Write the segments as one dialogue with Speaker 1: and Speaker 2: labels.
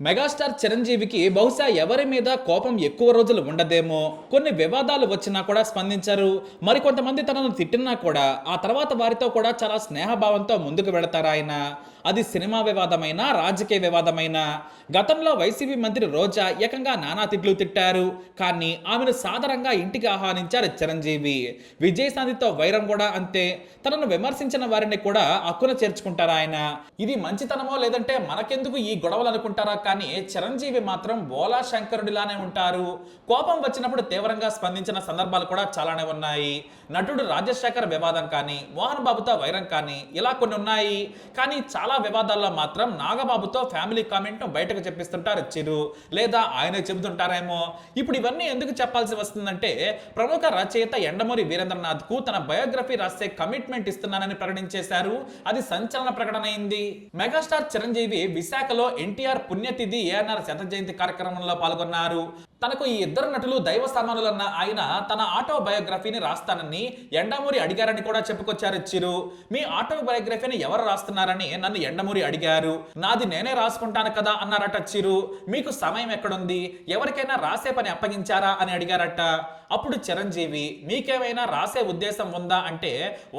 Speaker 1: Megastar చిరంజీవికి బహుశా ఎవరి మీద కోపం ఎక్కువ రోజులు ఉండదేమో? కొన్ని వివాదాలు వచ్చినా కూడా స్పందించారు. మరికొంతమంది తనను తిట్టినా కూడా ఆ తర్వాత వారితో కూడా చాలా స్నేహభావంతో ముందుకు వెళతారు ఆయన. అది సినిమా వివాదమైన రాజకీయ వివాదమైన? గతంలో వైసీపీ మంత్రి రోజా ఏకంగా నానా తిట్లు తిట్టారు. కానీ ఆమెను సాధారణంగా ఇంటికి ఆహ్వానించారు చిరంజీవి. విజయశాంతితో వైరం కూడా అంతే. తనను విమర్శించిన వారిని కూడా హక్కున చేర్చుకుంటారు ఆయన. ఇది మంచితనమో లేదంటే మనకెందుకు ఈ గొడవలు అనుకుంటారా కానీ చిరంజీవి మాత్రం బోలా శంకరుడిలానే ఉంటారు. కోపం వచ్చినప్పుడు తీవ్రంగా స్పందించిన సందర్భాలు కూడా చాలానే ఉన్నాయి. నటుడు రాజశేఖర్ వివాదం కానీ మోహన్ బాబుతో వైరం కానీ ఇలా కొన్ని ఉన్నాయి. కానీ చాలా వివాదాల్లో మాత్రం నాగబాబుతో ఫ్యామిలీ కామెంట్ బయటకు చెప్పిస్తుంటారు చిరు. లేదా ఆయనే చెబుతుంటారేమో. ఇప్పుడు ఇవన్నీ ఎందుకు చెప్పాల్సి వస్తుందంటే ప్రముఖ రచయిత ఎండమూరి వీరేంద్రనాథ్కు తన బయోగ్రఫీ రాసే కమిట్మెంట్ ఇస్తున్నానని ప్రకటించేశారు. అది సంచలన ప్రకటన అయింది. మెగాస్టార్ చిరంజీవి విశాఖలో ఎన్టీఆర్ పుణ్య జయంతిది. ఏఎన్ఆర్ శత జయంతి కార్యక్రమంలో పాల్గొన్నారు. తనకు ఈ ఇద్దరు నటులు దైవ సమానులన్న ఆయన తన ఆటోబయోగ్రఫీని రాస్తానని ఎండమూరి అడిగారని కూడా చెప్పుకొచ్చారు చిరు. మీ ఆటోబయోగ్రఫీని ఎవరు రాస్తున్నారని నన్ను ఎండమూరి అడిగారు. నాది నేనే రాసుకుంటాను కదా అన్నారట చిరు. మీకు సమయం ఎక్కడుంది? ఎవరికైనా రాసే పని అప్పగించారా అని అడిగారట. అప్పుడు చిరంజీవి మీకేమైనా రాసే ఉద్దేశం ఉందా? అంటే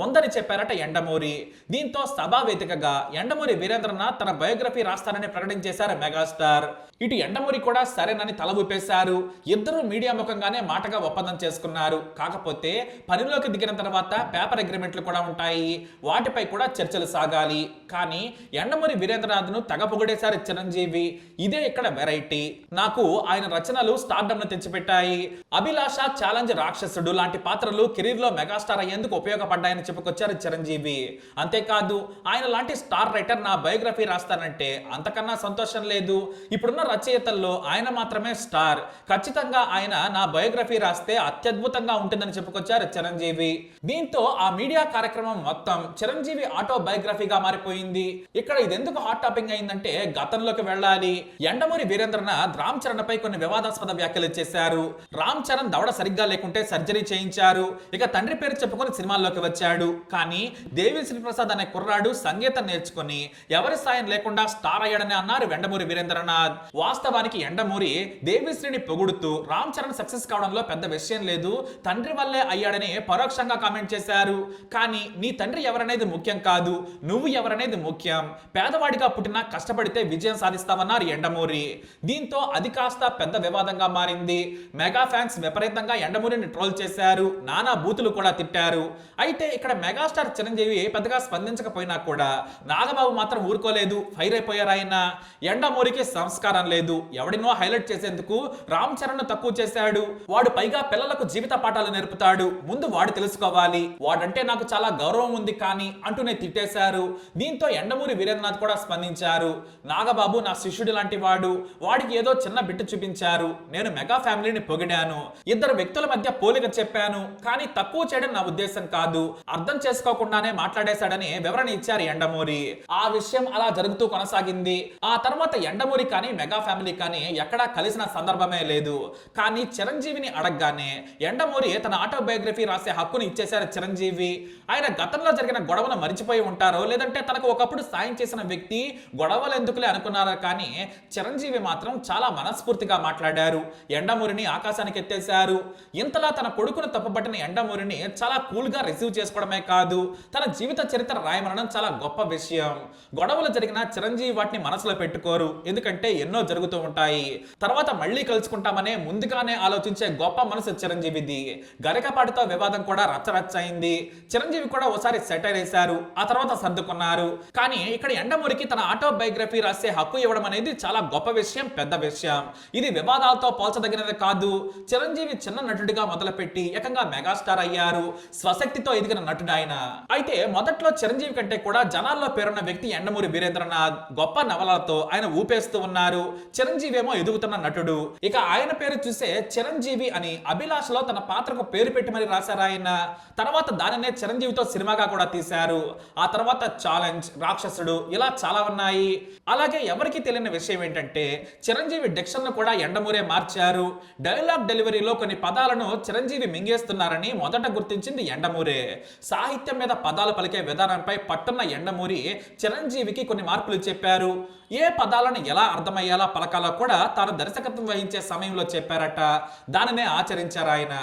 Speaker 1: ఉందని చెప్పారట ఎండమూరి. దీంతో సభా వేదికగా ఎండమూరి వీరేంద్రనాథ్ తన బయోగ్రఫీ రాస్తానని ప్రకటించేశారు మెగాస్టార్. ఇటు ఎండమూరి కూడా సరేనని తల ఊపేశారు. ఇద్దరు మీడియా ముఖంగానే మాటగా ఒప్పందం చేసుకున్నారు. కాకపోతే పనిలోకి దిగిన తర్వాత పేపర్ అగ్రిమెంట్లు కూడా ఉంటాయి. వాటిపై కూడా చర్చలు సాగాలి. కానీ ఎండమూరి వీరేంద్రనాథ్ను ను పొగిడేశారు చిరంజీవి. ఇదే ఇక్కడ వెరైటీ. నాకు ఆయన రచనలు స్టార్డమ్ను తెచ్చిపెట్టాయి. అభిలాష ఛాలెంజ్ రాక్షసుడు లాంటి పాత్రలు కెరీర్లో మెగాస్టార్ అయ్యేందుకు ఉపయోగపడ్డాయని చెప్పుకొచ్చారు చిరంజీవి. అంతేకాదు ఆయన లాంటి స్టార్ రైటర్ నా బయోగ్రఫీ రాస్తానంటే అంతకన్నా సంతోషం లేదు. ఇప్పుడున్న రచయితల్లో ఆయన మాత్రమే స్టార్. ఖచ్చితంగా ఆయన నా బయోగ్రఫీ రాస్తే అత్యద్భుతంగా ఉంటుందని చెప్పుకొచ్చారు చిరంజీవి. దీంతో ఆ మీడియా కార్యక్రమం మొత్తం చిరంజీవి ఆటో బయోగ్రఫీగా మారిపోయింది. ఇక్కడ ఇదెందుకు హాట్ టాపింగ్ అయిందంటే గతంలోకి వెళ్ళాలి. ఎండమూరి వీరేంద్రనాథ్ రామ్ చరణ్ పై కొన్ని వివాదాస్పద వ్యాఖ్యలు చేశారు. రామ్ చరణ్ దవడ సరిగ్గా లేకుంటే సర్జరీ చేయించారు. ఇక తండ్రి పేరు చెప్పుకొని సినిమాల్లోకి వచ్చాడు. కానీ దేవి శ్రీప్రసాద్ అనే కుర్రాడు సంగీతం నేర్చుకుని ఎవరి సాయం లేకుండా స్టార్ అయ్యాడని అన్నారు ఎండమూరి వీరేంద్రనాథ్. వాస్తవానికి ఎండమూరి దేవిశ్రీని పొగుడుతూ రామ్ చరణ్ సక్సెస్ కావడంలో పెద్ద విషయం లేదు. తండ్రి వల్లే అయ్యాడని పరోక్షంగా కామెంట్ చేశారు. కానీ నీ తండ్రి ఎవరనేది ముఖ్యం కాదు. నువ్వు ఎవరనేది ముఖ్యం. పేదవాడిగా పుట్టినా కష్టపడితే విజయం సాధిస్తామన్నారు ఎండమూరి. దీంతో అది కాస్త పెద్ద వివాదంగా మారింది. మెగా ఫ్యాన్స్ విపరీతంగా ఎండమూరిని ట్రోల్ చేశారు. నానా బూతులు కూడా తిట్టారు. అయితే ఇక్కడ మెగాస్టార్ చిరంజీవి పెద్దగా స్పందించకపోయినా కూడా నాగబాబు మాత్రం ఊరుకోలేదు. ఫైర్ అయిపోయారు ఆయన. ఎండమూరికి సంస్కారం లేదు. ఎవడినో హైలైట్ చేసేందుకు రామ్ చరణ్ తక్కువ చేశాడు. వాడు పైగా పిల్లలకు జీవిత పాఠాలు నేర్పుతాడు. ముందు వాడు తెలుసుకోవాలి. వాడంటే నాకు చాలా గౌరవం ఉంది కానీ అంటూనే తిట్టేశారు. దీంతో ఎండమూరి వీరేంద్రనాథ్ కూడా స్పందించారు. నాగబాబు నా శిష్యుడు లాంటి వాడు. వాడికి ఏదో చిన్న బిట్టు చూపించారు. నేను మెగా ఫ్యామిలీని పొగిడాను. ఇద్దరు వ్యక్తుల మధ్య పోలిక చెప్పాను. కానీ తక్కువ చేయడం నా ఉద్దేశం కాదు. అర్థం చేసుకోకుండానే మాట్లాడేశాడని వివరణ ఇచ్చారు ఎండమూరి. ఆ విషయం అలా జరుగుతూ కొనసాగింది. ఆ తర్వాత ఎండమూరి కానీ మెగా ఫ్యామిలీ కానీ ఎక్కడా కలిసిన సందర్భమే లేదు. కానీ చిరంజీవిని అడగగానే ఎండమూరి తన ఆటోబయోగ్రఫీ రాసే హక్కుని ఇచ్చేశారు చిరంజీవి. ఆయన గతంలో జరిగిన గొడవను మరిచిపోయి ఉంటారో లేదంటే తనకు ఒకప్పుడు సాయం చేసిన వ్యక్తి గొడవలు ఎందుకులే అనుకున్నారో కానీ చిరంజీవి మాత్రం చాలా మనస్ఫూర్తిగా మాట్లాడారు. ఎండమూరిని ఆకాశానికి ఎత్తేశారు. ఇంతలా తన కొడుకును తప్పుపట్టిన ఎండమూరిని చాలా కూల్గా రిసీవ్ చేసుకోవడమే కాదు తన జీవిత చరిత్ర రాయమనడం చాలా గొప్ప విషయం. గొడవలు జరిగిన చిరంజీవి వాటిని మనసులో పెట్టుకోరు. ఎందుకంటే ఎన్నో జరుగుతూ ఉంటాయి. తర్వాత మళ్ళీ కలుసుకుంటామనే ముందుగానే ఆలోచించే గొప్ప మనసు చిరంజీవిది గరికపాటితో వివాదం కూడా రచ్చరచ్చయింది. చిరంజీవి కూడా ఓసారి సెటైర్ వేశారు. ఆ తర్వాత సర్దుకున్నారు. కానీ ఇక్కడ ఎండమూరికి తన ఆటోబయోగ్రఫీ రాసే హక్కు ఇవ్వడం అనేది చాలా గొప్ప విషయం పెద్ద విషయం. ఇది వివాదాలతో పోల్చదగినది కాదు. చిరంజీవి చిన్న నటుడిగా మొదలుపెట్టి ఏకంగా మెగాస్టార్ అయ్యారు. స్వశక్తితో ఎదిగిన నటుడు ఆయన అయితే మొదట్లో చిరంజీవి కంటే కూడా జనాల్లో పేరున్న వ్యక్తి ఎండమూరి వీరేంద్రనాథ్. గొప్ప నవలలతో ఆయన ఊపేస్తూ ఉన్నారు. చిరంజీవి ఏమో ఎదుగుతున్న నటుడు. ఇక ఆయన పేరు చూసే చిరంజీవి అని అభిలాషలో తన పాత్రకు పేరు పెట్టి మరి రాశారు ఆయన. తర్వాత దానినే చిరంజీవితో సినిమాగా కూడా తీశారు. ఆ తర్వాత ఛాలెంజ్ రాక్షసుడు ఇలా చాలా ఉన్నాయి. అలాగే ఎవరికి తెలియని విషయం ఏంటంటే చిరంజీవి డిక్షన్ను కూడా ఎండమూరే మార్చారు. డైలాగ్ డెలివరీలో కొన్ని పదాలను చిరంజీవి మింగేస్తున్నారని మొదట గుర్తించింది ఎండమూరే. సాహిత్యం మీద పదాలు పలికే విధానంపై పట్టున్న ఎండమూరి చిరంజీవికి కొన్ని మార్పులు చెప్పారు. ఏ పదాలను ఎలా అర్థమయ్యేలా పలకాలో కూడా తాను దర్శకత్వం వహించే సమయంలో చెప్పారట దానినే ఆచరించారు ఆయన.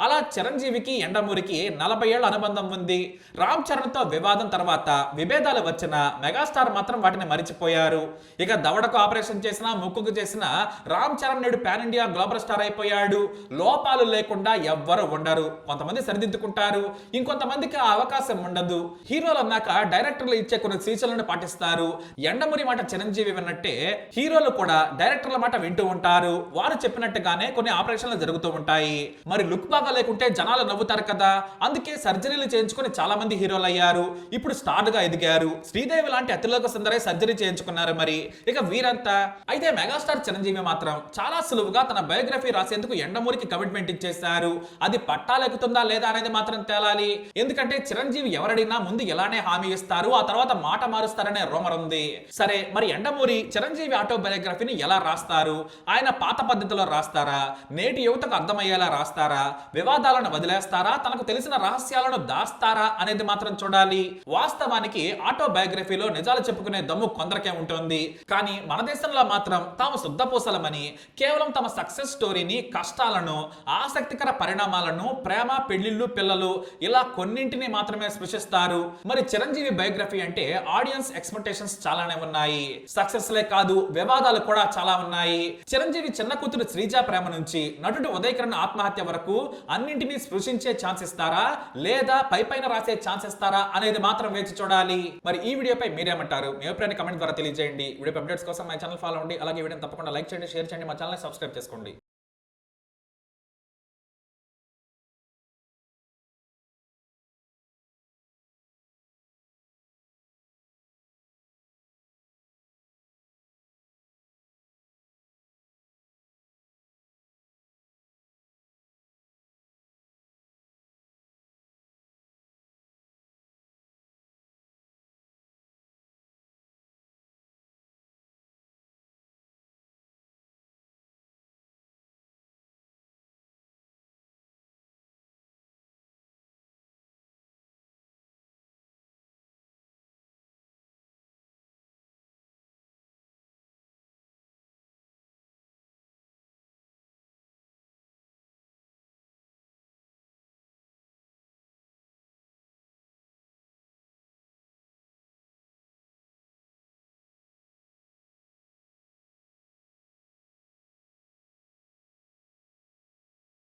Speaker 1: అలా చిరంజీవికి ఎండమూరికి నలభై ఏళ్ళ అనుబంధం ఉంది. రామ్ చరణ్తో వివాదం తర్వాత విభేదాలు వచ్చిన మెగాస్టార్ మాత్రం వాటిని మరిచిపోయారు. ఇక దవడకు ఆపరేషన్ చేసిన ముక్కుకు చేసిన రామ్ చరణ్ నేడు పాన్ ఇండియా గ్లోబల్ స్టార్ అయిపోయాడు. లోపాలు లేకుండా ఎవ్వరు ఉండరు. కొంతమంది సరిదిద్దుకుంటారు. ఇంకొంతమందికి ఆ అవకాశం ఉండదు. హీరోలు అన్నాక డైరెక్టర్లు ఇచ్చే కొన్ని సూచనలను పాటిస్తారు. ఎండమురి మాట చిరంజీవి విన్నట్టే హీరోలు కూడా డైరెక్టర్ల మాట వింటూ ఉంటారు. వారు చెప్పినట్టుగానే కొన్ని ఆపరేషన్లు జరుగుతూ ఉంటాయి. మరి లుక్ బాగా లేకుంటే జనాలు నవ్వుతారు కదా. అందుకే సర్జరీలు చేయించుకొని చాలా మంది హీరోలు అయ్యారు. ఇప్పుడు స్టార్గా ఎదిగారు. శ్రీదేవి లాంటి అతిలోక సుందరే సర్జరీ చేయించుకున్నారు మరి. ఇక వీరంతా అయితే మెగాస్టార్ చిరంజీవి మాత్రం చాలా సులువుగా తన బయోగ్రఫీ రాసేందుకు ఎండమూరికి కమిట్మెంట్ ఇచ్చేశారు. అది పట్టాలెక్కుతుందా లేదా అనేది మాత్రం తేలాలి. ఎందుకంటే చిరంజీవి ఎవరడినా ముందు ఎలానే హామీ ఇస్తారు ఆ తర్వాత మాట మారుస్తారనే రోమర్ ఉంది. సరే మరి ఎండమూరి చిరంజీవి ఆటోబయోగ్రఫీని ఎలా రాస్తారు? ఆయన పాత పద్ధతిలో రాస్తారా? నేటి యువతకు అర్థమయ్యేలా రాస్తారా? వివాదాలను వదిలేస్తారా? తనకు తెలిసిన రహస్యాలను దాస్తారా? అనేది మాత్రం చూడాలి. వాస్తవానికి ఆటోబయోగ్రఫీలో నిజాలు చెప్పుకునే దమ్ము కొందరికే ఉంటుంది. కానీ మన దేశంలో మాత్రం తాము శుద్ధపూసలమని కేవలం తమ సక్సెస్ స్టోరీని కష్టాలను ఆసక్తికర పరిణామాలను ప్రేమ పెళ్ళిళ్ళు పిల్లలు ఇలా కొన్నింటిని మాత్రమే స్పృశిస్తారు. మరి చిరంజీవి బయోగ్రఫీ అంటే ఆడియన్స్ ఎక్స్పెక్టేషన్స్ చాలానే ఉన్నాయి. సక్సెస్ లే కాదు వివాదాలు కూడా చాలా ఉన్నాయి. చిరంజీవి చిన్న కూతురు శ్రీజ ప్రేమ నుంచి నటుడు ఉదయకరణ ఆత్మహత్య వరకు అన్నింటినీ స్పృశించే ఛాన్స్ ఇస్తారా? లేదా పై పైన రాసే ఛాన్స్ ఇస్తారా అనేది మాత్రం వేచి చూడాలి. మరి ఈ వీడియోపై మీరేమంటారు? మీ అభిప్రాయాన్ని కమెంట్ ద్వారా తెలియజేయండి. వీడియో అప్డేట్స్ కోసం మా ఛానల్ ఫాలో అవ్వండి. అలాగే వీడియోని తప్పకుండా లైక్ చేయండి షేర్ చేయండి. మా ఛానల్ సబ్స్క్రైబ్ చేసుకోండి.